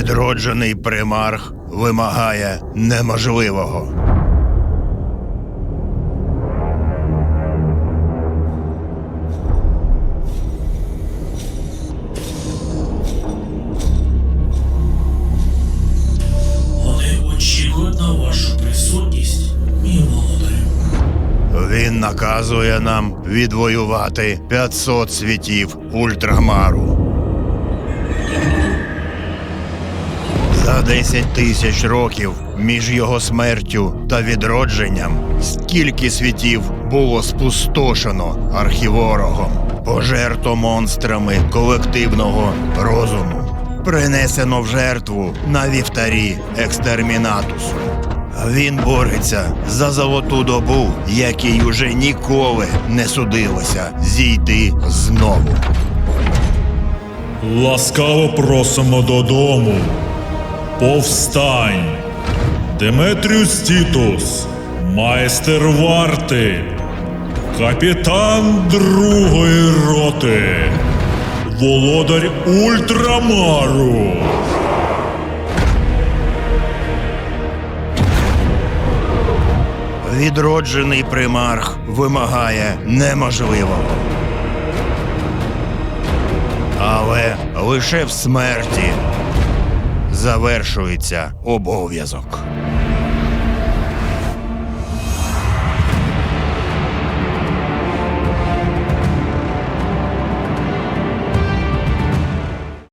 Відроджений примарх вимагає неможливого. Вони очікують на вашу присутність, мій володарю. Він наказує нам відвоювати 500 світів ультрамару. За 10 тисяч років між його смертю та відродженням скільки світів було спустошено архіворогом, пожерто монстрами колективного розуму, принесено в жертву на вівтарі екстермінатусу. Він бореться за золоту добу, якій уже ніколи не судилося зійти знову. Ласкаво просимо додому. Повстань. Деметріус Тітус, майстер варти, капітан другої роти, володар Ультрамару. Відроджений примарх вимагає неможливого. Але лише в смерті завершується обов'язок.